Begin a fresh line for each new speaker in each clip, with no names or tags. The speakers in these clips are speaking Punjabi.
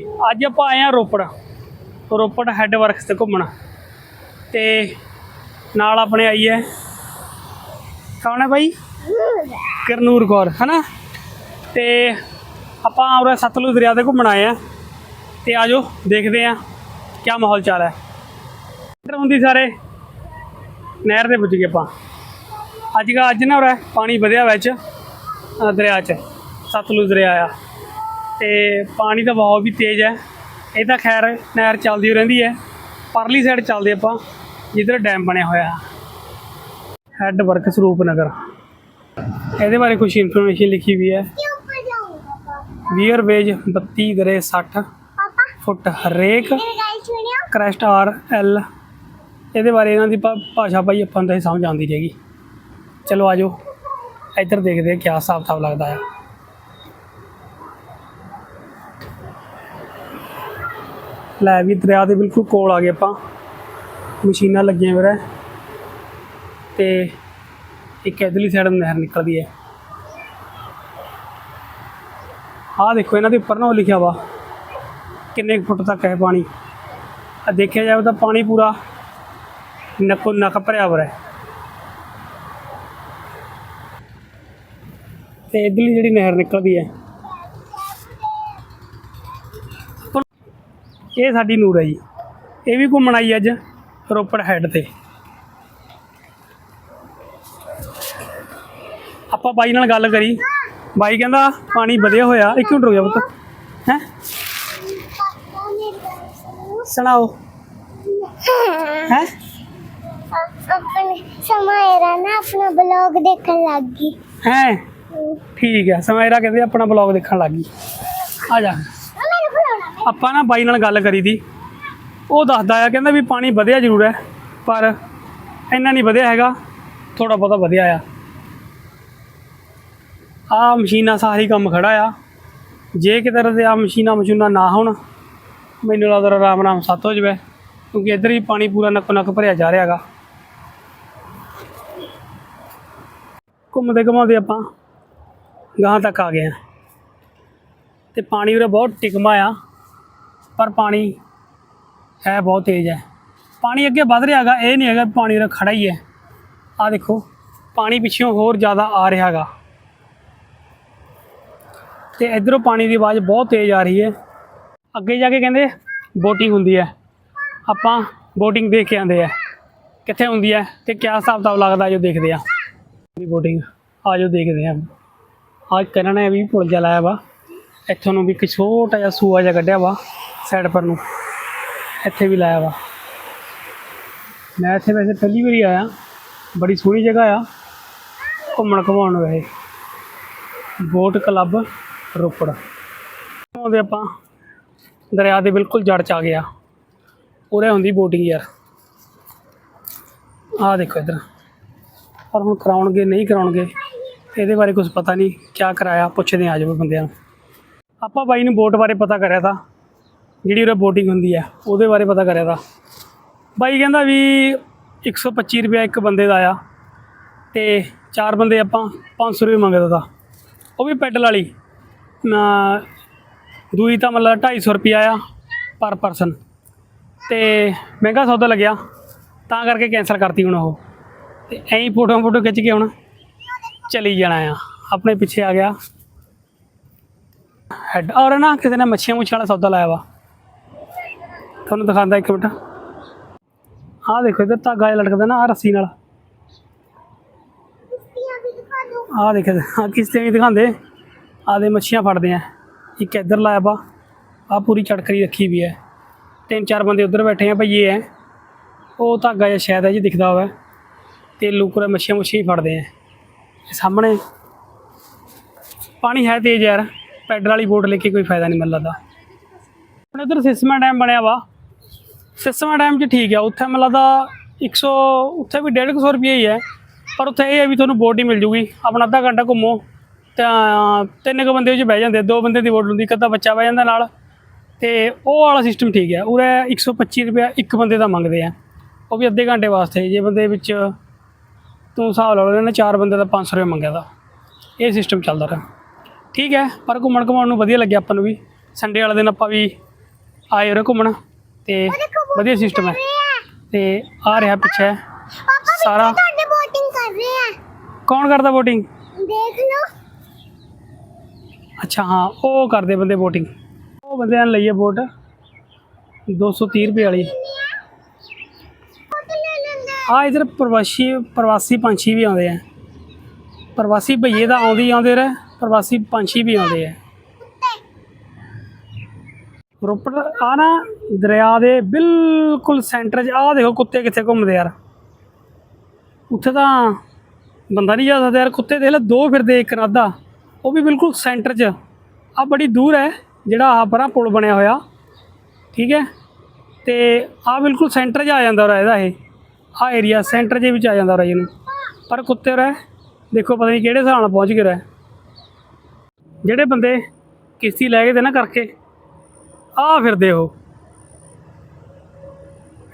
ਅੱਜ ਆਪਾਂ ਆਏ ਆ ਰੋਪੜ। ਰੋਪੜ ਹੈੱਡ ਵਰਕਸ ਤੇ ਘੁੰਮਣ। ਤੇ ਨਾਲ ਆਪਣੇ ਆਈ ਹੈ। ਕੌਣ ਹੈ ਬਾਈ? ਕਰਨੂਰ ਕੌਰ ਹਨਾ? ਤੇ ਆਪਾਂ ਉਰੇ ਸਤਲੁਜ ਦਰਿਆ ਤੇ ਘੁੰਮਣ ਆਏ ਆ ਤੇ ਆਜੋ ਦੇਖਦੇ ਆ ਕੀ ਮਾਹੌਲ ਚਾਲ ਹੈ। ਹੁੰਦੀ ਸਾਰੇ। ਨਹਿਰ 'ਤੇ ਪੁੱਜ ਗਏ ਆਪਾਂ। ਅੱਜ ਕਾ ਅੱਜ ਨਾ ਉਰੇ ਪਾਣੀ ਵਧਿਆ ਵਿੱਚ ਅ, ਦਰਿਆ 'ਚ। ਸਤਲੁਜ ਦਰਿਆ ਆ। ਤੇ ਪਾਣੀ ਦਾ ਵਹਾਅ ਵੀ ਤੇਜ਼ ਹੈ। ਇਹ ਤਾਂ ਖੈਰ ਨਹਿਰ ਚੱਲਦੀ ਹੋ ਰਹਿੰਦੀ ਹੈ। ਪਰਲੀ ਸਾਈਡ ਚੱਲਦੇ ਆਪਾਂ ਜਿੱਧਰ ਡੈਮ ਬਣਿਆ ਹੋਇਆ। ਹੈ ਹੈੱਡ ਵਰਕਸ ਰੂਪਨਗਰ ਇਹਦੇ ਬਾਰੇ ਕੁਝ ਇਨਫੋਰਮੇਸ਼ਨ ਲਿਖੀ ਵੀ ਹੈ। ਵੀਅਰ ਵੇਜ 32 ਗਰੇ 60 ਫੁੱਟ ਹਰੇਕ। ਕ੍ਰੈਸਟ ਆਰ ਐਲ ਇਹਦੇ ਬਾਰੇ ਇਹਨਾਂ ਦੀ ਭਾਸ਼ਾ ਭਾਈ ਆਪਾਂ ਨੂੰ ਤਾਂ ਸਮਝ ਆਉਂਦੀ ਰਹੇਗੀ। ਚਲੋ ਆਜੋ ਇੱਧਰ ਦੇਖਦੇ ਆ ਕੀ ਹਿਸਾਬ-ਕਿਤਾਬ ਲੱਗਦਾ ਹੈ। ਲੈ ਵੀ ਦਰਿਆ ਦੇ ਬਿਲਕੁਲ ਕੋਲ ਆ ਗਏ ਆਪਾਂ। ਮਸ਼ੀਨਾਂ ਲੱਗੀਆਂ ਵੀਰੇ। ਤੇ ਇੱਕ ਇਧਰਲੀ ਸਾਈਡ ਨਹਿਰ ਨਿਕਲਦੀ ਹੈ। ਆਹ ਦੇਖੋ ਇਹਨਾਂ ਦੇ ਉੱਪਰ ਨਾ ਉਹ ਲਿਖਿਆ ਵਾ, ਕਿੰਨੇ ਕੁ ਫੁੱਟ ਤੱਕ ਹੈ ਪਾਣੀ। ਆ ਦੇਖਿਆ ਜਾਵੇ ਤਾਂ ਪਾਣੀ ਪੂਰਾ ਨੱਕੋ ਨੱਕ ਭਰਿਆ ਵਰ ਹੈ। ਤੇ ਇਧਰਲੀ ਜਿਹੜੀ ਨਹਿਰ ਨਿਕਲਦੀ ਹੈ ਇਹ ਸਾਡੀ ਨੂਰ ਹੈ ਜੀ। ਇਹ ਵੀ ਘੁੰਮਣ ਆਈ ਅੱਜ ਰੋਪੜ ਹੈਡ ਤੇ। ਆਪਾਂ ਬਾਈ ਨਾਲ ਗੱਲ ਕਰੀ। ਬਾਈ ਕਹਿੰਦਾ ਪਾਣੀ ਵਧਿਆ ਹੋਇਆ। ਇੱਕ ਮਿੰਟ ਰੁਕ ਜਾ ਪੁੱਤ। ਹੈ? ਸੁਣਾਓ। ਹੈ?
ਸਮਾਇਰਾ ਨਾ ਆਪਣਾ ਬਲੌਗ ਦੇਖਣ ਲੱਗ ਗਈ।
ਹੈ? ਠੀਕ ਹੈ। ਸਮਾਇਰਾ ਕਹਿੰਦੇ ਆਪਣਾ ਬਲੌਗ ਦੇਖਣ ਲੱਗ ਗਈ। ਆ ਜਾ। ਆਪਾਂ ਨਾ ਬਾਈ ਨਾਲ ਗੱਲ ਕਰੀ ਦੀ। ਉਹ ਦੱਸਦਾ ਆ, ਕਹਿੰਦਾ ਵੀ ਪਾਣੀ ਵਧਿਆ ਜ਼ਰੂਰ ਹੈ, ਪਰ ਇੰਨਾ ਨਹੀਂ ਵਧਿਆ ਹੈਗਾ ਥੋੜਾ ਬਹੁਤਾ ਵਧਿਆ ਆ। ਆ ਮਸ਼ੀਨਾਂ ਸਾਰੀ ਕੰਮ ਖੜਾ ਆ। ਜੇ ਕਿਤੇ ਤੇ ਆ ਮਸ਼ੀਨਾਂ ਮਸ਼ੂਨਾਂ ਨਾ ਹੋਣ, ਮੈਨੂੰ ਲੱਗਦਾ ਆਰਾਮ ਆਰਾਮ ਸੱਤ ਹੋ ਜਾਵੇ, ਕਿਉਂਕਿ ਇੱਧਰ ਹੀ ਪਾਣੀ ਪੂਰਾ ਨੱਕੋ ਨੱਕ ਭਰਿਆ ਜਾ ਰਿਹਾ ਹੈਗਾ। ਘੁੰਮਦੇ ਘੁਮਾਉਂਦੇ ਆਪਾਂ ਗਾਂ ਤੱਕ ਆ ਗਏ ਆ। ਤੇ ਪਾਣੀ ਉਰੇ ਬਹੁਤ ਟਿਕਮਾ ਆ। ਪਰ ਪਾਣੀ ਹੈ ਬਹੁਤ ਤੇਜ਼ ਹੈ। ਪਾਣੀ ਅੱਗੇ ਵੱਧ ਰਿਹਾ ਹੈਗਾ, ਇਹ ਨਹੀਂ ਹੈਗਾ ਪਾਣੀ ਉਰੇ ਖੜਾ ਹੀ ਹੈ। ਆ ਦੇਖੋ, ਪਾਣੀ ਪਿੱਛੋਂ ਹੋਰ ਜ਼ਿਆਦਾ ਆ ਰਿਹਾ ਹੈਗਾ। ਤੇ ਇਧਰੋਂ ਪਾਣੀ ਦੀ ਆਵਾਜ਼ ਬਹੁਤ ਤੇਜ਼ ਆ ਰਹੀ ਹੈ। ਅੱਗੇ ਜਾ ਕੇ ਕਹਿੰਦੇ ਬੋਟਿੰਗ ਹੁੰਦੀ ਹੈ। ਆਪਾਂ ਬੋਟਿੰਗ ਦੇਖ ਕੇ ਆਂਦੇ ਆ। ਕਿੱਥੇ ਹੁੰਦੀ ਹੈ ਤੇ ਕਿਆ ਹਿਸਾਬ ਕਿਤਾਬ ਲੱਗਦਾ ਜੋ ਦੇਖਦੇ ਆ। ਬੋਟਿੰਗ ਆ ਜੋ ਦੇਖਦੇ ਆ। ਅੱਜ ਕਰਨ ਨੇ ਵੀ ਪੁਲ ਜਲਾਇਆ ਵਾ। ਇੱਥੋਂ ਨੂੰ ਵੀ ਇੱਕ ਛੋਟਾ ਜਿਹਾ ਸੂਆ ਜਿਹਾ ਕੱਢਿਆ ਵਾ। ਸਾਈਡ ਪਰ ਨੂੰ। ਇੱਥੇ ਵੀ ਲਾਇਆ ਵਾ। ਮੈਂ ਇੱਥੇ ਵੈਸੇ ਪਹਿਲੀ ਵਾਰੀ ਆਇਆ। ਬੜੀ ਸੋਹਣੀ ਜਗ੍ਹਾ ਆ। ਘੁੰਮਣ ਘੁਮਾਉਣ ਨੂੰ ਇਹ ਬੋਟ ਕਲੱਬ ਰੋਪੜ। ਆਉਂਦੇ ਆਪਾਂ ਦਰਿਆ ਦੇ ਬਿਲਕੁਲ ਜੜ ਚ ਆ ਗਿਆ ਉਰੇ ਹੁੰਦੀ ਬੋਟਿੰਗ ਯਾਰ। ਆਹ ਦੇਖੋ ਇੱਧਰ। ਪਰ ਹੁਣ ਕਰਾਉਣਗੇ, ਨਹੀਂ ਕਰਾਉਣਗੇ, ਇਹਦੇ ਬਾਰੇ ਕੁਝ ਪਤਾ ਨਹੀਂ। ਕਿਆ ਕਰਾਇਆ, ਪੁੱਛਦੇ ਆ ਜਾਵੇ ਬੰਦਿਆਂ ਨੂੰ। ਆਪਾਂ ਬਾਈ ਨੂੰ ਬੋਟ ਬਾਰੇ ਪਤਾ ਕਰਿਆ ਤਾਂ। ਜਿਹੜੀ ਉਰੇ ਬੋਟਿੰਗ ਹੁੰਦੀ ਹੈ ਉਹਦੇ ਬਾਰੇ ਪਤਾ ਕਰਿਆ ਤਾਂ। ਬਾਈ ਕਹਿੰਦਾ ਵੀ 125 ਰੁਪਏ ਇੱਕ ਬੰਦੇ ਦਾ ਆ ਤੇ ਚਾਰ ਬੰਦੇ ਆਪਾਂ 500 ਰੁਪਏ ਮੰਗਦਾ ਤਾ। ਉਹ ਵੀ ਪੈਡਲ ਵਾਲੀ। ਨਾ, ਦੂਈ ਤਾਂ ਮਤਲਬ 250 ਰੁਪਿਆ ਆ ਪਰ ਪਰਸਨ। ਤੇ ਮਹਿੰਗਾ ਸੌਦਾ ਲੱਗਿਆ, ਤਾਂ ਕਰਕੇ ਕੈਂਸਲ ਕਰਤੀ ਹੁਣ ਉਹ। ਤੇ ਐਂ ਹੀ ਫੋਟੋ ਫੋਟੋ ਖਿੱਚ ਕੇ ਹੁਣ ਚਲੀ ਜਾਣਾ ਆ। ਆਪਣੇ ਪਿੱਛੇ ਆ ਗਿਆ। ਹੈਡ ਔਰ ਨਾ, ਕਿਸੇ ਨੇ ਮੱਛੀਆਂ ਮੁੱਛੀਆਂ ਵਾਲਾ ਸੌਦਾ ਲਾਇਆ ਵਾ। ਤੁਹਾਨੂੰ ਦਿਖਾਉਂਦਾ ਇੱਕ ਮਿੰਟ। ਆਹ ਦੇਖੋ, ਇੱਧਰ ਧਾਗਾ ਜਿਹਾ ਲਟਕਦਾ ਨਾ ਆ ਰੱਸੀ ਨਾਲ। ਆਹ ਦੇਖੋ ਆ ਕਿਸ ਤੇ ਨਹੀਂ ਦਿਖਾਉਂਦੇ ਆਦੇ ਮੱਛੀਆਂ ਫੜਦੇ ਆ। ਇੱਕ ਇੱਧਰ ਲਾਇਆ ਬਾ ਆ ਪੂਰੀ ਚੜਕਰੀ ਰੱਖੀ ਵੀ ਹੈ। ਤਿੰਨ ਚਾਰ ਬੰਦੇ ਉੱਧਰ ਬੈਠੇ ਆ, ਭਈ ਇਹ ਹੈ। ਉਹ ਧਾਗਾ ਜਿਹਾ ਸ਼ਾਇਦ ਹੈ ਜੀ ਦਿਖਦਾ ਹੋਵੇ। ਤੇ ਲੂਕਰੇ ਮੱਛੀਆਂ ਮੁੱਛੀਆਂ ਫੜਦੇ ਆ। ਸਾਹਮਣੇ। ਪਾਣੀ ਹੈ ਤੇਜ਼ ਯਾਰ। ਪੈਡਲ ਵਾਲੀ ਬੋਟ ਲੈ ਕੇ ਕੋਈ ਫਾਇਦਾ ਨਹੀਂ ਮੈਨੂੰ ਲੱਗਦਾ। ਆਪਣੇ ਉਧਰ ਸਿਸਮਾ ਡੈਮ ਬਣਿਆ ਵਾ। ਸਿਸਮਾ ਡੈਮ 'ਚ ਠੀਕ ਆ, ਉੱਥੇ ਮੈਨੂੰ ਲੱਗਦਾ 100 ਉੱਥੇ ਵੀ 150 ਰੁਪਏ ਹੀ ਹੈ ਪਰ ਉੱਥੇ ਇਹ ਹੈ ਵੀ ਤੁਹਾਨੂੰ ਬੋਟ ਹੀ ਮਿਲ ਜੂਗੀ, ਆਪਣਾ ਅੱਧਾ ਘੰਟਾ ਘੁੰਮੋ, ਤਾਂ ਤਿੰਨ ਕੁ ਬੰਦੇ ਵਿੱਚ ਬਹਿ ਜਾਂਦੇ ਦੋ ਬੰਦੇ ਦੀ ਬੋਟ ਹੁੰਦੀ, ਇੱਕ ਅੱਧਾ ਬੱਚਾ ਬਹਿ ਜਾਂਦਾ ਨਾਲ, ਤੇ ਉਹ ਵਾਲਾ ਸਿਸਟਮ ਠੀਕ ਹੈ ਉਰੇ 125 ਰੁਪਏ ਇੱਕ ਬੰਦੇ ਦਾ ਮੰਗਦੇ ਆ। ਉਹ ਵੀ ਅੱਧੇ ਘੰਟੇ ਵਾਸਤੇ, ਜੇ ਬੰਦੇ ਵਿੱਚ ਤੂੰ ਹਿਸਾਬ ਲਾ ਲਓ, ਇਹਨੇ ਚਾਰ ਬੰਦੇ ਦਾ 500 ਰੁਪਏ ਮੰਗਿਆ ਦਾ ਇਹ ਸਿਸਟਮ ਚੱਲਦਾ ਰਿਹਾ। ਠੀਕ ਹੈ, ਪਰ ਘੁੰਮਣ ਘੁਮਾਉਣ ਨੂੰ ਵਧੀਆ ਲੱਗਿਆ ਆਪਾਂ ਨੂੰ ਵੀ। ਸੰਡੇ ਵਾਲੇ ਦਿਨ ਆਪਾਂ ਵੀ ਆਏ ਉਰੇ ਘੁੰਮਣ, ਤੇ ਵਧੀਆ ਸਿਸਟਮ ਹੈ। ਤੇ ਆ ਰਿਹਾ ਪਿੱਛੇ। ਸਾਰਾ
ਤੁਹਾਡੇ ਬੋਟਿੰਗ ਕਰ ਰਹੇ ਆ।
ਕੌਣ ਕਰਦਾ VOTING?
ਦੇਖ ਲਓ।
ਅੱਛਾ ਹਾਂ ਉਹ ਕਰਦੇ ਬੰਦੇ VOTING ਉਹ ਬੰਦਿਆਂ ਨੇ ਲਈ ਹੈ ਵੋਟ 230 ਰੁਪਏ ਵਾਲੀ। ਆ ਇਧਰ ਪ੍ਰਵਾਸੀ ਪ੍ਰਵਾਸੀ ਪੰਛੀ ਵੀ ਆਉਂਦੇ ਆ। ਪ੍ਰਵਾਸੀ ਭਈਏ ਤਾਂ ਆਉਂਦੇ ਆਉਂਦੇ ਰਹੇ ਪ੍ਰਵਾਸੀ ਪੰਛੀ ਵੀ ਆਉਂਦੇ ਆ। ਰੋਪੜ ਆ ਨਾ ਦਰਿਆ ਦੇ ਬਿਲਕੁਲ ਸੈਂਟਰ 'ਚ ਆ ਦੇਖੋ ਕੁੱਤੇ ਕਿੱਥੇ ਘੁੰਮਦੇ ਯਾਰ। ਉੱਥੇ ਤਾਂ ਬੰਦਾ ਨਹੀਂ ਜਾ ਸਕਦਾ ਯਾਰ, ਕੁੱਤੇ ਦੇਖ ਲੈ, ਦੋ ਫਿਰਦੇ ਇੱਕ ਨਾਦਾ ਉਹ ਵੀ ਬਿਲਕੁਲ ਸੈਂਟਰ 'ਚ। ਆ ਬੜੀ ਦੂਰ ਹੈ, ਜਿਹੜਾ ਆ ਪਰਾਂ ਪੁਲ ਬਣਿਆ ਹੋਇਆ। ਠੀਕ ਹੈ? ਤੇ ਆ ਬਿਲਕੁਲ ਸੈਂਟਰ 'ਚ ਆ ਜਾਂਦਾ ਰਾ ਇਹਦਾ ਇਹ। ਆ ਏਰੀਆ ਸੈਂਟਰ 'ਚ ਵਿੱਚ ਆ ਜਾਂਦਾ ਰਾ ਇਹਨੂੰ। ਪਰ ਕੁੱਤੇ ਰਹਿ ਦੇਖੋ ਪਤਾ ਨਹੀਂ ਕਿਹੜੇ ਹਿਸਾਬ ਨਾਲ ਪਹੁੰਚ ਗਏ ਰਹਿ ਜਿਹੜੇ ਬੰਦੇ ਕਿਸ਼ਤੀ ਲੈ ਕੇ ਤੇ ਨਾ ਕਰਕੇ ਆ ਫਿਰਦੇ ਉਹ।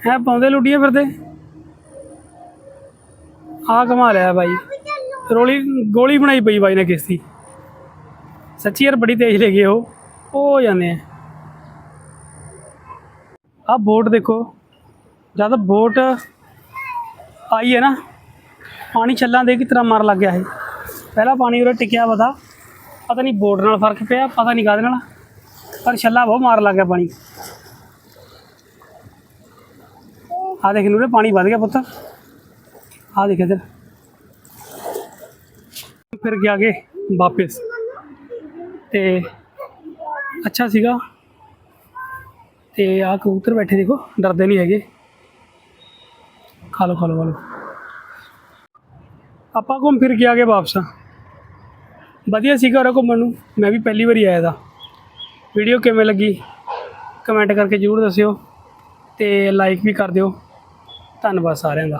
ਹੈ ਪਾਉਂਦੇ ਲੁੱਡੀਆਂ ਫਿਰਦੇ। ਆ ਕਮਾ ਲਿਆ ਬਾਈ। ਰੋਲੀ, ਗੋਲੀ ਬਣਾਈ ਪਈ ਬਾਈ ਨੇ ਕਿਸ਼ਤੀ। ਸੱਚੀ ਯਾਰ ਬੜੀ ਤੇਜ਼ ਲੈ ਗਏ ਉਹ। ਉਹ ਹੋ ਜਾਂਦੇ ਆ। ਆ ਬੋਟ ਦੇਖੋ। ਜਦ ਬੋਟ ਆਈ ਹੈ ਨਾ, ਪਾਣੀ ਛੱਲਾਂ ਦੇ ਕਿ ਤਰ੍ਹਾਂ ਮਾਰ ਲੱਗ ਗਿਆ ਇਹ। ਪਹਿਲਾਂ ਪਾਣੀ ਉਰੇ ਟਿਕਿਆ ਪਤਾ। ਪਤਾ ਨਹੀਂ ਬੋਟ ਨਾਲ ਫ਼ਰਕ ਪਿਆ, ਪਤਾ ਨਹੀਂ ਕਾਹਦੇ ਨਾਲ। ਪਰ ਛੱਲਾ ਬਹੁਤ ਮਾਰ ਲੱਗ ਗਿਆ ਪਾਣੀ। ਆ ਦੇਖ ਨੂਰੇ, ਪਾਣੀ ਵੱਧ ਗਿਆ ਪੁੱਤ। ਆ ਦੇਖ ਇੱਧਰ। ਫਿਰ ਗਿਆ ਅੱਗੇ ਵਾਪਸ। ਤੇ ਅੱਛਾ ਸੀਗਾ। ਤੇ ਆ ਕਬੂਤਰ ਬੈਠੇ ਦੇਖੋ, ਡਰਦੇ ਨਹੀਂ ਹੈਗੇ। ਖਾ ਲਓ ਖਾ ਲਓ, ਖਾ ਆਪਾਂ ਘੁੰਮ ਫਿਰ ਕੇ ਆ ਗਏ ਵਾਪਸ। ਵਧੀਆ ਸੀਗਾ ਉਰੇ ਘੁੰਮਣ ਨੂੰ। ਮੈਂ ਵੀ ਪਹਿਲੀ ਵਾਰੀ ਆਇਆ ਦਾ ਵੀਡੀਓ ਕਿਵੇਂ ਲੱਗੀ? ਕਮੈਂਟ ਕਰਕੇ ਜ਼ਰੂਰ ਦੱਸਿਓ ਤੇ ਲਾਈਕ ਵੀ ਕਰ ਦਿਓ। ਧੰਨਵਾਦ ਸਾਰਿਆਂ ਦਾ।